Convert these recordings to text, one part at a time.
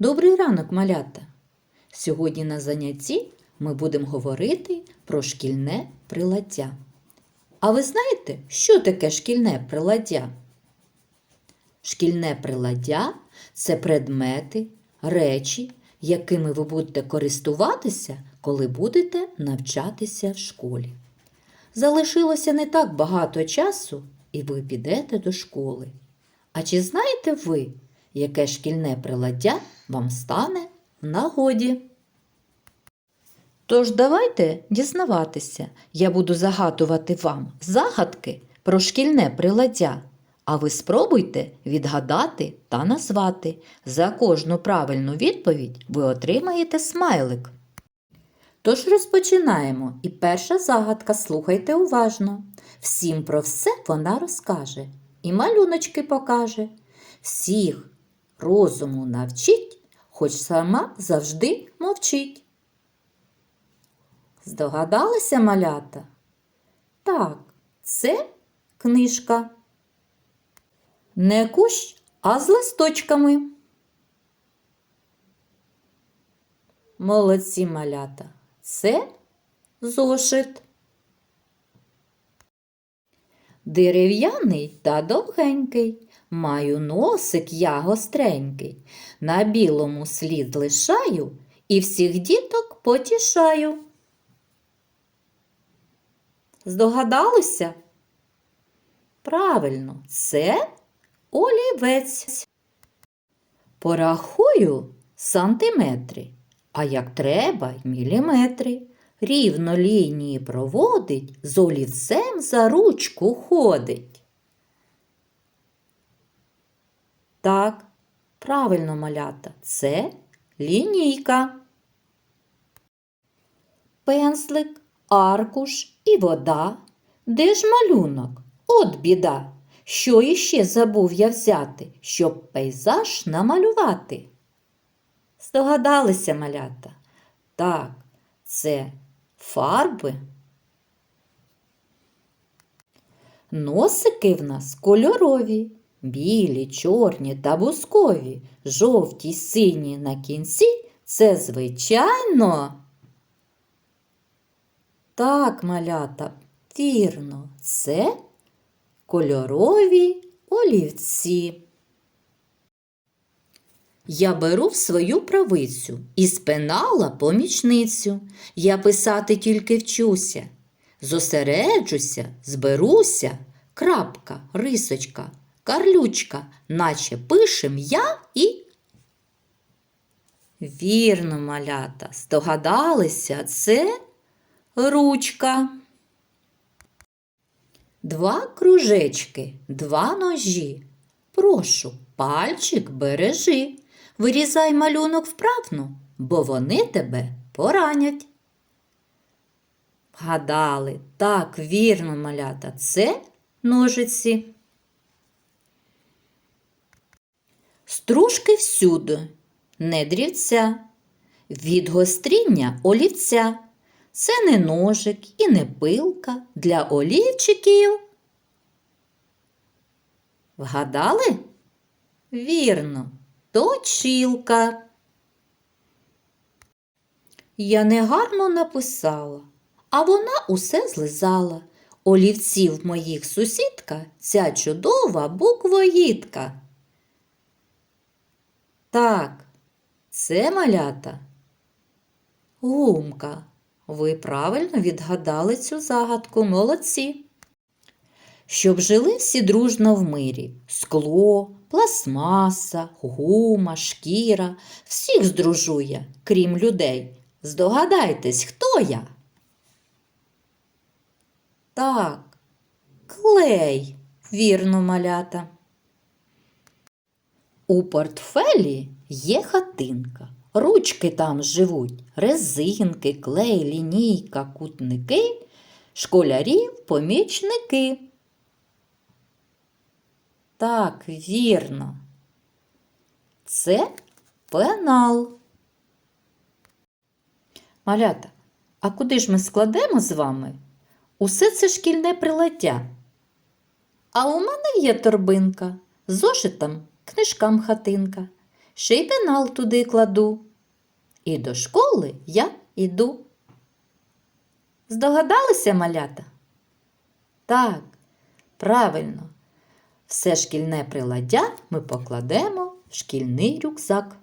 Добрий ранок, малята! Сьогодні на занятті ми будемо говорити про шкільне приладдя. А ви знаєте, що таке шкільне приладдя? Шкільне приладдя це предмети, речі, якими ви будете користуватися, коли будете навчатися в школі. Залишилося не так багато часу, і ви підете до школи. А чи знаєте ви, яке шкільне приладдя вам стане в нагоді? Тож давайте дізнаватися. Я буду загадувати вам загадки про шкільне приладдя, а ви спробуйте відгадати та назвати. За кожну правильну відповідь ви отримаєте смайлик. Тож розпочинаємо. І перша загадка, слухайте уважно. Всім про все вона розкаже і малюночки покаже. Всіх розуму навчить, хоч сама завжди мовчить. Здогадалися малята? Так, це книжка. Не кущ, а з листочками. Молодці малята. Це зошит. Дерев'яний та довгенький, маю носик я гостренький, на білому слід лишаю і всіх діток потішаю. Здогадалися? Правильно, це олівець. Порахую сантиметри, а як треба міліметри. Рівно лінії проводить, з олівцем за ручку ходить. Так, правильно малята, це лінійка. Пензлик, аркуш і вода. Де ж малюнок? От біда. Що іще забув я взяти, щоб пейзаж намалювати? Здогадалися малята? Так, це фарби. Носики в нас кольорові, білі, чорні та бускові, жовті сині на кінці це звичайно. Так, малята, вірно, це кольорові олівці. Я беру в свою правицю і спинала помічницю. Я писати тільки вчуся. Зосереджуся, зберуся, крапка, рисочка, карлючка, наче пишем я і. Вірно, малята, здогадалися, це ручка. Два кружечки, два ножі. Прошу, пальчик бережи. Вирізай малюнок вправно, бо вони тебе поранять. Вгадали, так, вірно, малята, це ножиці. Стружки всюди, не дрівця, від гостріння олівця. Це не ножик і не пилка для олівчиків. Вгадали? Вірно, точилка. Я негарно написала, а вона усе злизала. Олівців моїх сусідка ця чудова буквоїдка. Так, це малята. Гумка. Ви правильно відгадали цю загадку, молодці. Щоб жили всі дружно в мирі скло, пластмаса, гума, шкіра, всіх здружує, крім людей. Здогадайтесь, хто я? Так, клей, вірно малята. У портфелі є хатинка. Ручки там живуть, резинки, клей, лінійка, кутники, школярів, помічники. Так, вірно. Це пенал. Малята, а куди ж ми складемо з вами? Усе це шкільне приладдя. А у мене є торбинка, з зошитом книжкам хатинка. ще й пенал туди кладу. І до школи я іду. Здогадалися, малята? Так, правильно. Все шкільне приладдя ми покладемо в шкільний рюкзак.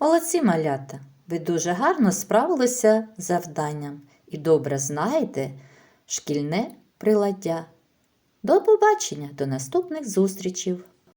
Молодці малята! Ви дуже гарно справилися з завданням і добре знаєте шкільне приладдя. До побачення, до наступних зустрічей!